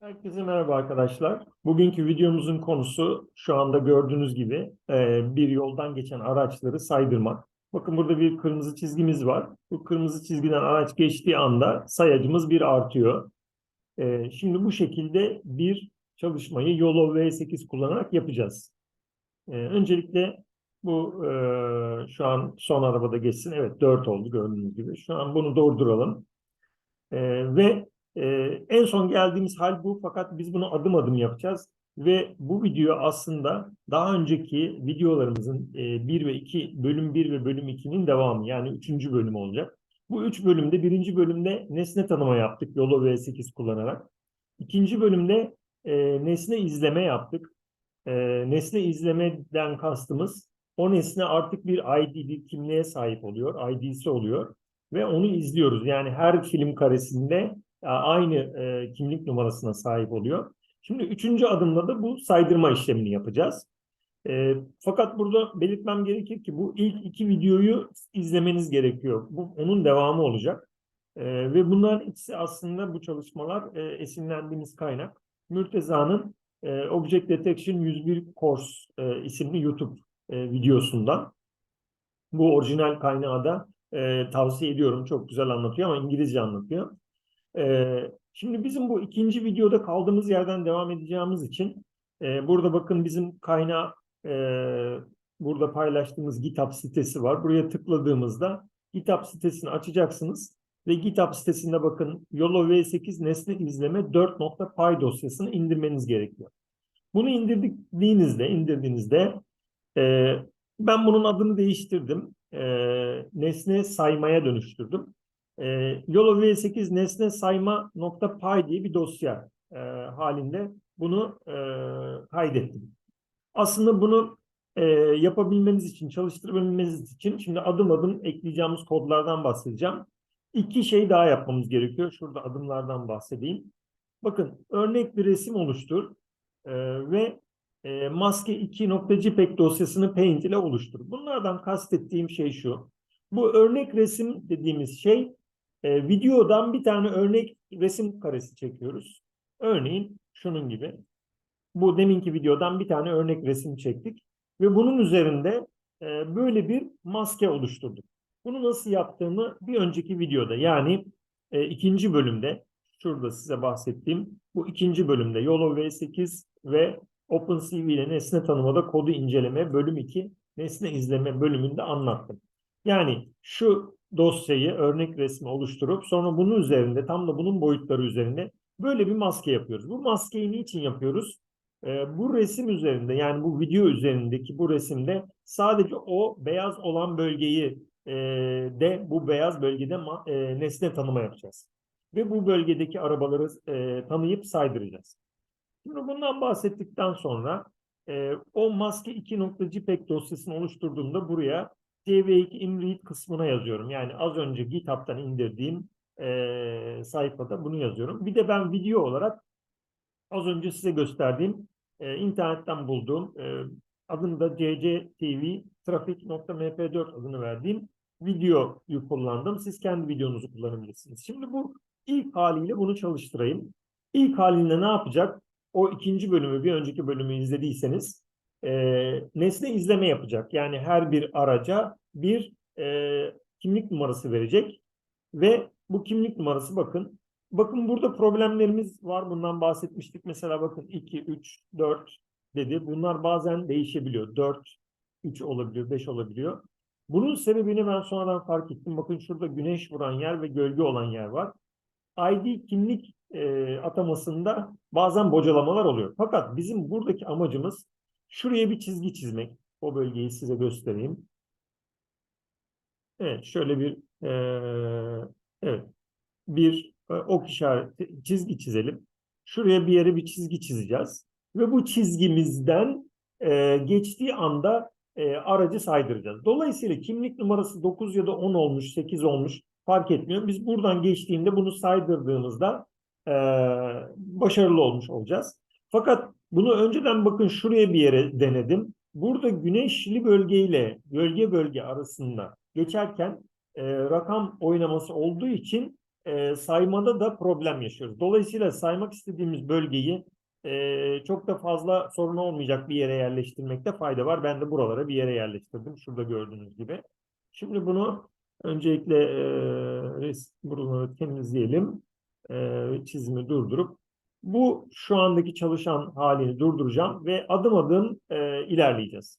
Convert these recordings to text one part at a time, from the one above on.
Herkese merhaba arkadaşlar. Bugünkü videomuzun konusu şu anda gördüğünüz gibi e, bir yoldan geçen araçları saydırmak. Bakın burada bir kırmızı çizgimiz var. Bu kırmızı çizgiden araç geçtiği anda sayacımız bir artıyor. E, Şimdi bu şekilde bir çalışmayı YOLO V8 kullanarak yapacağız. E, Öncelikle bu şu an son arabada geçsin. Evet 4 oldu gördüğünüz gibi. Şu an bunu durduralım. E, Ve ee, en son geldiğimiz hal bu fakat biz bunu adım adım yapacağız. Ve bu video aslında daha önceki videolarımızın e, 1 ve 2, bölüm 1 ve bölüm 2'nin devamı yani 3. bölüm olacak. Bu 3 bölümde birinci bölümde nesne tanıma yaptık YOLO V8 kullanarak. İkinci bölümde e, nesne izleme yaptık. E, nesne izlemeden kastımız o nesne artık bir ID, bir kimliğe sahip oluyor, ID'si oluyor ve onu izliyoruz. Yani her film karesinde aynı e, kimlik numarasına sahip oluyor. Şimdi üçüncü adımda da bu saydırma işlemini yapacağız. E, fakat burada belirtmem gerekir ki bu ilk iki videoyu izlemeniz gerekiyor. Bu onun devamı olacak. E, ve bunların ikisi aslında bu çalışmalar e, esinlendiğimiz kaynak. Mürteza'nın e, Object Detection 101 Course e, isimli YouTube e, videosundan. Bu orijinal kaynağı da e, tavsiye ediyorum. Çok güzel anlatıyor ama İngilizce anlatıyor. Ee, şimdi bizim bu ikinci videoda kaldığımız yerden devam edeceğimiz için e, burada bakın bizim kaynağı e, burada paylaştığımız GitHub sitesi var. Buraya tıkladığımızda GitHub sitesini açacaksınız ve GitHub sitesinde bakın YOLO V8 nesne izleme 4.py dosyasını indirmeniz gerekiyor. Bunu indirdiğinizde, indirdiğinizde e, ben bunun adını değiştirdim. E, nesne saymaya dönüştürdüm e, YOLO V8 nesne sayma nokta py diye bir dosya e, halinde bunu e, kaydettim. Aslında bunu e, yapabilmeniz için, çalıştırabilmeniz için şimdi adım adım ekleyeceğimiz kodlardan bahsedeceğim. İki şey daha yapmamız gerekiyor. Şurada adımlardan bahsedeyim. Bakın örnek bir resim oluştur e, ve e, maske 2.jpeg dosyasını Paint ile oluştur. Bunlardan kastettiğim şey şu. Bu örnek resim dediğimiz şey e, videodan bir tane örnek resim karesi çekiyoruz. Örneğin şunun gibi. Bu deminki videodan bir tane örnek resim çektik. Ve bunun üzerinde e, böyle bir maske oluşturduk. Bunu nasıl yaptığımı bir önceki videoda yani e, ikinci bölümde şurada size bahsettiğim bu ikinci bölümde YOLO V8 ve OpenCV ile nesne tanımada kodu inceleme bölüm 2 nesne izleme bölümünde anlattım. Yani şu dosyayı örnek resmi oluşturup sonra bunun üzerinde tam da bunun boyutları üzerinde böyle bir maske yapıyoruz. Bu maskeyi niçin yapıyoruz? Ee, bu resim üzerinde yani bu video üzerindeki bu resimde sadece o beyaz olan bölgeyi e, de bu beyaz bölgede e, nesne tanıma yapacağız. Ve bu bölgedeki arabaları e, tanıyıp saydıracağız. Şimdi bundan bahsettikten sonra e, o maske 2.jpeg dosyasını oluşturduğumda buraya CV2 InRead kısmına yazıyorum. Yani az önce GitHub'tan indirdiğim e, sayfada bunu yazıyorum. Bir de ben video olarak az önce size gösterdiğim e, internetten bulduğum e, adını da CCTV trafik.mp4 adını verdiğim videoyu kullandım. Siz kendi videonuzu kullanabilirsiniz. Şimdi bu ilk haliyle bunu çalıştırayım. İlk halinde ne yapacak? O ikinci bölümü, bir önceki bölümü izlediyseniz e, nesne izleme yapacak. Yani her bir araca bir e, kimlik numarası verecek ve bu kimlik numarası bakın. Bakın burada problemlerimiz var. Bundan bahsetmiştik. Mesela bakın 2, 3, 4 dedi. Bunlar bazen değişebiliyor. 4, 3 olabiliyor, 5 olabiliyor. Bunun sebebini ben sonradan fark ettim. Bakın şurada güneş vuran yer ve gölge olan yer var. ID kimlik e, atamasında bazen bocalamalar oluyor. Fakat bizim buradaki amacımız Şuraya bir çizgi çizmek. O bölgeyi size göstereyim. Evet, şöyle bir e, evet bir e, ok işareti çizgi çizelim. Şuraya bir yere bir çizgi çizeceğiz ve bu çizgimizden e, geçtiği anda e, aracı saydıracağız. Dolayısıyla kimlik numarası 9 ya da 10 olmuş, 8 olmuş fark etmiyor. Biz buradan geçtiğinde bunu saydırdığımızda e, başarılı olmuş olacağız. Fakat bunu önceden bakın şuraya bir yere denedim. Burada güneşli bölgeyle gölge bölge arasında geçerken e, rakam oynaması olduğu için e, saymada da problem yaşıyoruz. Dolayısıyla saymak istediğimiz bölgeyi e, çok da fazla sorun olmayacak bir yere yerleştirmekte fayda var. Ben de buralara bir yere yerleştirdim. Şurada gördüğünüz gibi. Şimdi bunu öncelikle e, res- buraları temizleyelim. E, çizimi durdurup bu şu andaki çalışan halini durduracağım ve adım adım e, ilerleyeceğiz.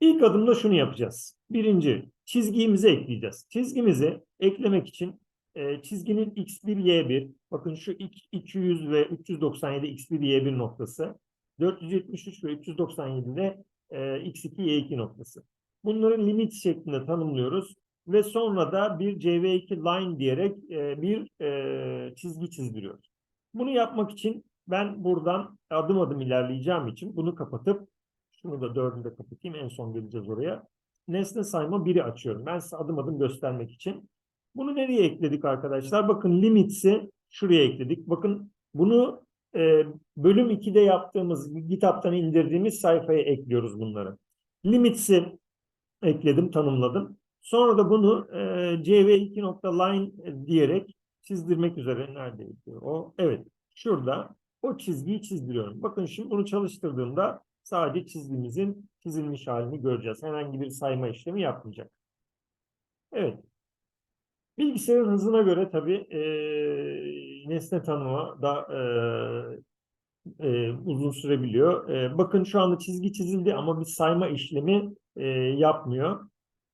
İlk adımda şunu yapacağız. Birinci, çizgimizi ekleyeceğiz. Çizgimizi eklemek için e, çizginin x1, y1, bakın şu ik- 200 ve 397 x1, y1 noktası, 473 ve 397 de e, x2, y2 noktası. Bunların limit şeklinde tanımlıyoruz ve sonra da bir cv2 line diyerek e, bir e, çizgi çizdiriyoruz. Bunu yapmak için ben buradan adım adım ilerleyeceğim için bunu kapatıp şunu da dördünü de kapatayım. En son geleceğiz oraya. Nesne sayma 1'i açıyorum. Ben size adım adım göstermek için. Bunu nereye ekledik arkadaşlar? Bakın limits'i şuraya ekledik. Bakın bunu e, bölüm 2'de yaptığımız, GitHub'tan indirdiğimiz sayfaya ekliyoruz bunları. Limits'i ekledim, tanımladım. Sonra da bunu e, cv2.line diyerek çizdirmek üzere neredeydi o? Evet, şurada o çizgiyi çizdiriyorum. Bakın şimdi bunu çalıştırdığımda sadece çizgimizin çizilmiş halini göreceğiz. Herhangi bir sayma işlemi yapmayacak. Evet. Bilgisayarın hızına göre tabii e, nesne tanıma da e, e, uzun sürebiliyor. E, bakın şu anda çizgi çizildi ama bir sayma işlemi e, yapmıyor.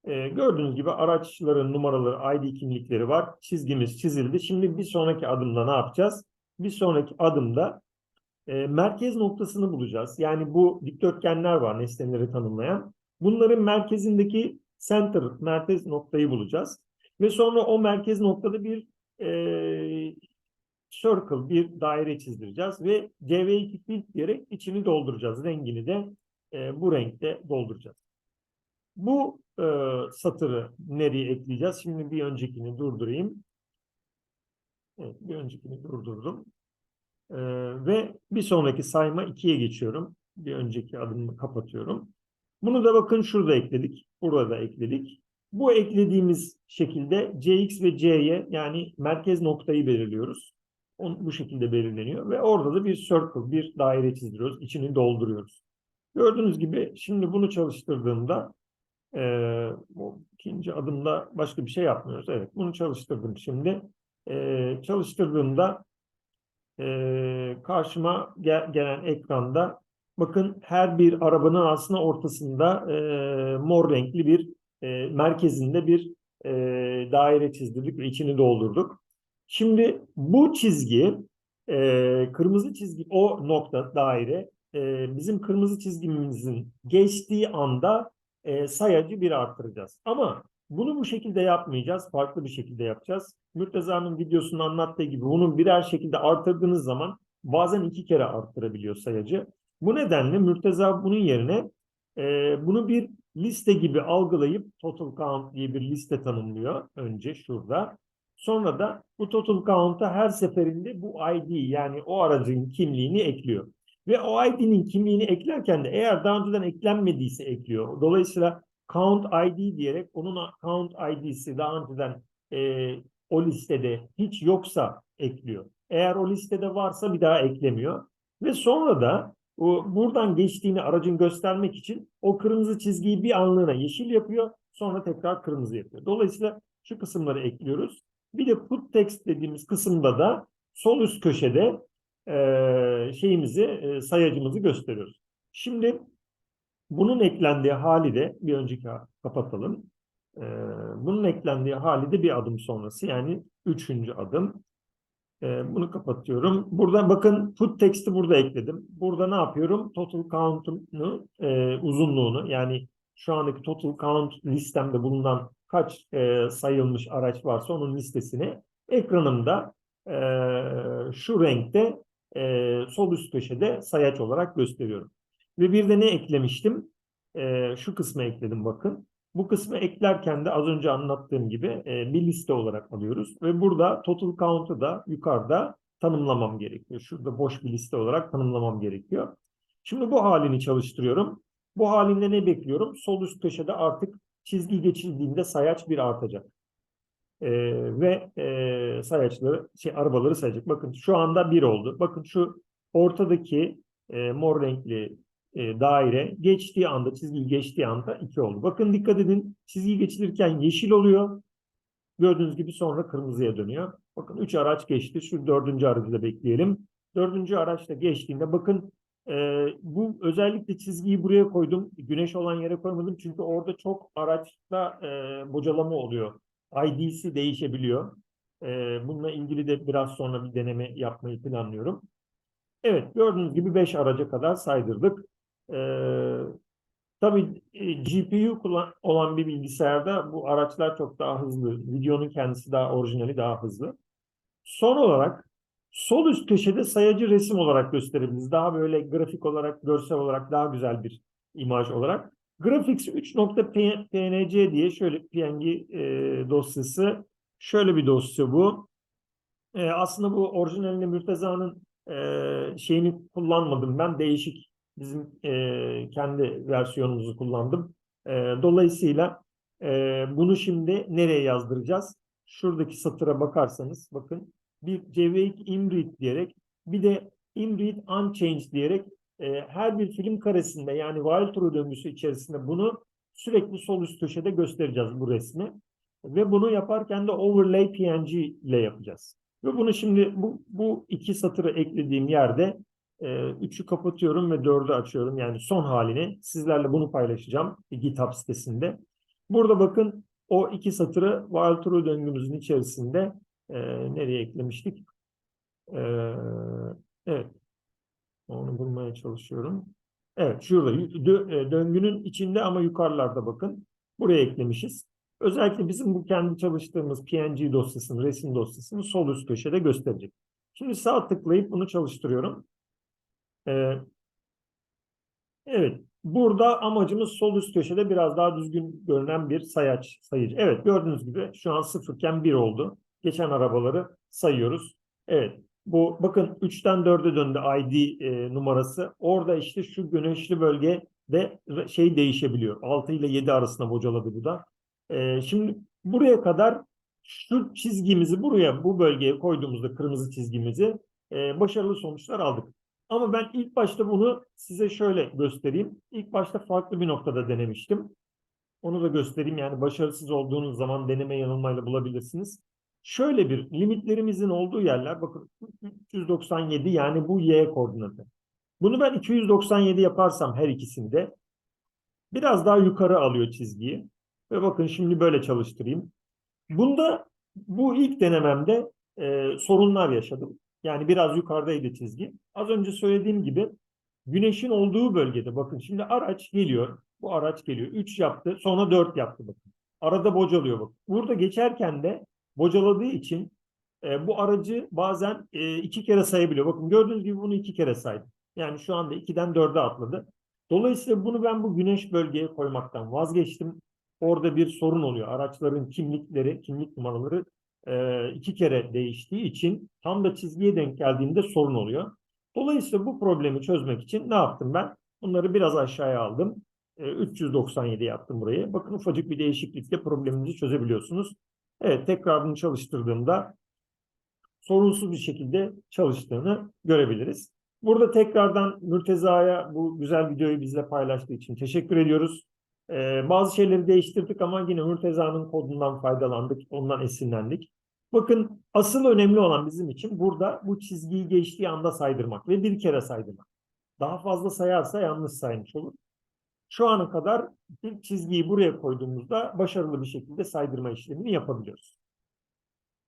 E, gördüğünüz gibi araçların numaraları, ID kimlikleri var. Çizgimiz çizildi. Şimdi bir sonraki adımda ne yapacağız? Bir sonraki adımda e, merkez noktasını bulacağız. Yani bu dikdörtgenler var nesneleri tanımlayan. Bunların merkezindeki center, merkez noktayı bulacağız. Ve sonra o merkez noktada bir e, circle, bir daire çizdireceğiz ve CV2 fill diyerek içini dolduracağız. Rengini de e, bu renkte dolduracağız. Bu e, satırı nereye ekleyeceğiz? Şimdi bir öncekini durdurayım. Evet, bir öncekini durdurdum. Ee, ve bir sonraki sayma 2'ye geçiyorum. Bir önceki adımı kapatıyorum. Bunu da bakın şurada ekledik. Burada ekledik. Bu eklediğimiz şekilde CX ve C'ye yani merkez noktayı belirliyoruz. On, bu şekilde belirleniyor. Ve orada da bir circle, bir daire çizdiriyoruz. İçini dolduruyoruz. Gördüğünüz gibi şimdi bunu çalıştırdığımda e, bu ikinci adımda başka bir şey yapmıyoruz. Evet bunu çalıştırdım şimdi. E, çalıştırdığımda e, karşıma gel- gelen ekranda bakın her bir arabanın aslında ortasında e, mor renkli bir e, merkezinde bir e, daire çizdirdik ve içini doldurduk. Şimdi bu çizgi e, kırmızı çizgi o nokta daire e, bizim kırmızı çizgimizin geçtiği anda e, sayacı bir arttıracağız. Ama bunu bu şekilde yapmayacağız. Farklı bir şekilde yapacağız. Mürteza'nın videosunda anlattığı gibi bunu birer şekilde arttırdığınız zaman bazen iki kere arttırabiliyor sayacı. Bu nedenle Mürteza bunun yerine e, bunu bir liste gibi algılayıp total count diye bir liste tanımlıyor önce şurada. Sonra da bu total count'a her seferinde bu ID yani o aracın kimliğini ekliyor. Ve o ID'nin kimliğini eklerken de eğer daha önceden eklenmediyse ekliyor. Dolayısıyla count ID diyerek onun count ID'si daha önceden e, o listede hiç yoksa ekliyor. Eğer o listede varsa bir daha eklemiyor. Ve sonra da o, buradan geçtiğini aracın göstermek için o kırmızı çizgiyi bir anlığına yeşil yapıyor. Sonra tekrar kırmızı yapıyor. Dolayısıyla şu kısımları ekliyoruz. Bir de put text dediğimiz kısımda da sol üst köşede şeyimizi, sayacımızı gösteriyoruz. Şimdi bunun eklendiği hali de bir önceki kapatalım. Bunun eklendiği hali de bir adım sonrası yani üçüncü adım. Bunu kapatıyorum. Burada bakın put text'i burada ekledim. Burada ne yapıyorum? Total count'unu uzunluğunu yani şu andaki total count listemde bulunan kaç sayılmış araç varsa onun listesini ekranımda şu renkte e, sol üst köşede sayaç olarak gösteriyorum. Ve bir de ne eklemiştim? Ee, şu kısmı ekledim bakın. Bu kısmı eklerken de az önce anlattığım gibi e, bir liste olarak alıyoruz. Ve burada total count'u da yukarıda tanımlamam gerekiyor. Şurada boş bir liste olarak tanımlamam gerekiyor. Şimdi bu halini çalıştırıyorum. Bu halinde ne bekliyorum? Sol üst köşede artık çizgi geçildiğinde sayaç bir artacak. E, ve e, sayaçları, şey arabaları sayacak. Bakın şu anda bir oldu. Bakın şu ortadaki e, mor renkli e, daire geçtiği anda, çizgi geçtiği anda iki oldu. Bakın dikkat edin çizgi geçilirken yeşil oluyor. Gördüğünüz gibi sonra kırmızıya dönüyor. Bakın üç araç geçti. Şu dördüncü aracı da bekleyelim. Dördüncü araç da geçtiğinde bakın e, bu özellikle çizgiyi buraya koydum. Güneş olan yere koymadım. Çünkü orada çok araçta e, bocalama oluyor. ID'si değişebiliyor. E, bununla ilgili de biraz sonra bir deneme yapmayı planlıyorum. Evet gördüğünüz gibi 5 araca kadar saydırdık. E, tabii e, GPU olan bir bilgisayarda bu araçlar çok daha hızlı. Videonun kendisi daha orijinali daha hızlı. Son olarak sol üst köşede sayacı resim olarak gösterebiliriz. Daha böyle grafik olarak, görsel olarak daha güzel bir imaj olarak. Graphics 3.png diye şöyle PNG e, dosyası. Şöyle bir dosya bu. E, aslında bu orijinalinde Mürteza'nın e, şeyini kullanmadım ben. Değişik bizim e, kendi versiyonumuzu kullandım. E, dolayısıyla e, bunu şimdi nereye yazdıracağız? Şuradaki satıra bakarsanız bakın bir Ceveyk Imrit diyerek bir de Imrit Unchanged diyerek e, her bir film karesinde yani Waltro döngüsü içerisinde bunu sürekli sol üst köşede göstereceğiz bu resmi. Ve bunu yaparken de overlay PNG ile yapacağız. Ve bunu şimdi bu, bu iki satırı eklediğim yerde e, üçü kapatıyorum ve dördü açıyorum. Yani son halini sizlerle bunu paylaşacağım GitHub sitesinde. Burada bakın o iki satırı true döngümüzün içerisinde e, nereye eklemiştik? E, evet. Onu bulmaya çalışıyorum. Evet şurada dö, döngünün içinde ama yukarılarda bakın. Buraya eklemişiz. Özellikle bizim bu kendi çalıştığımız PNG dosyasını, resim dosyasını sol üst köşede gösterecek. Şimdi sağ tıklayıp bunu çalıştırıyorum. Ee, evet. Burada amacımız sol üst köşede biraz daha düzgün görünen bir sayaç sayıcı. Evet gördüğünüz gibi şu an sıfırken bir oldu. Geçen arabaları sayıyoruz. Evet. Bu bakın 3'ten 4'e döndü ID e, numarası. Orada işte şu güneşli bölgede şey değişebiliyor. 6 ile 7 arasında bocaladı bu da. E, şimdi buraya kadar şu çizgimizi buraya bu bölgeye koyduğumuzda kırmızı çizgimizi e, başarılı sonuçlar aldık. Ama ben ilk başta bunu size şöyle göstereyim. İlk başta farklı bir noktada denemiştim. Onu da göstereyim. Yani başarısız olduğunuz zaman deneme yanılmayla bulabilirsiniz. Şöyle bir limitlerimizin olduğu yerler bakın 397 yani bu y koordinatı. Bunu ben 297 yaparsam her ikisinde biraz daha yukarı alıyor çizgiyi. Ve bakın şimdi böyle çalıştırayım. Bunda bu ilk denememde e, sorunlar yaşadım. Yani biraz yukarıdaydı çizgi. Az önce söylediğim gibi güneşin olduğu bölgede bakın şimdi araç geliyor. Bu araç geliyor. 3 yaptı sonra 4 yaptı bakın. Arada bocalıyor bakın. Burada geçerken de bocaladığı için e, bu aracı bazen e, iki kere sayabiliyor. Bakın gördüğünüz gibi bunu iki kere saydı. Yani şu anda 2'den 4'e atladı. Dolayısıyla bunu ben bu güneş bölgeye koymaktan vazgeçtim. Orada bir sorun oluyor. Araçların kimlikleri, kimlik numaraları e, iki kere değiştiği için tam da çizgiye denk geldiğinde sorun oluyor. Dolayısıyla bu problemi çözmek için ne yaptım ben? Bunları biraz aşağıya aldım. E, 397 yaptım burayı. Bakın ufacık bir değişiklikle problemimizi çözebiliyorsunuz. Evet tekrar bunu çalıştırdığımda sorunsuz bir şekilde çalıştığını görebiliriz. Burada tekrardan Mürteza'ya bu güzel videoyu bizle paylaştığı için teşekkür ediyoruz. Ee, bazı şeyleri değiştirdik ama yine Mürteza'nın kodundan faydalandık, ondan esinlendik. Bakın asıl önemli olan bizim için burada bu çizgiyi geçtiği anda saydırmak ve bir kere saydırmak. Daha fazla sayarsa yanlış saymış olur. Şu ana kadar bir çizgiyi buraya koyduğumuzda başarılı bir şekilde saydırma işlemini yapabiliyoruz.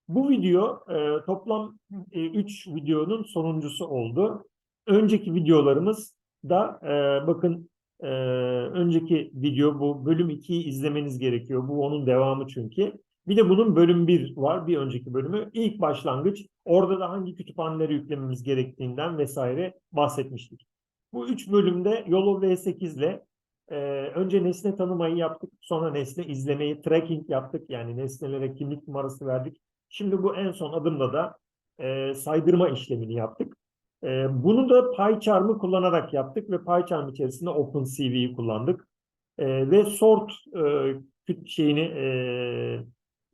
Bu video e, toplam 3 e, videonun sonuncusu oldu. Önceki videolarımız da e, bakın e, önceki video bu bölüm 2'yi izlemeniz gerekiyor. Bu onun devamı çünkü. Bir de bunun bölüm 1 var, bir önceki bölümü. İlk başlangıç, orada da hangi kütüphaneleri yüklememiz gerektiğinden vesaire bahsetmiştik. Bu üç bölümde YOLO V8 ile e, önce nesne tanımayı yaptık, sonra nesne izlemeyi, tracking yaptık. Yani nesnelere kimlik numarası verdik. Şimdi bu en son adımda da e, saydırma işlemini yaptık. E, bunu da PyCharm'ı kullanarak yaptık ve PyCharm içerisinde OpenCV'yi kullandık. E, ve sort e, şeyini e,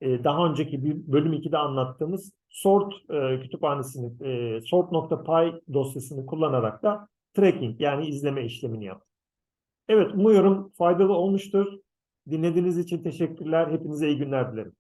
e, daha önceki bir bölüm 2'de anlattığımız sort e, kütüphanesini, e, sort.py dosyasını kullanarak da tracking yani izleme işlemini yaptık. Evet, umuyorum faydalı olmuştur. Dinlediğiniz için teşekkürler. Hepinize iyi günler dilerim.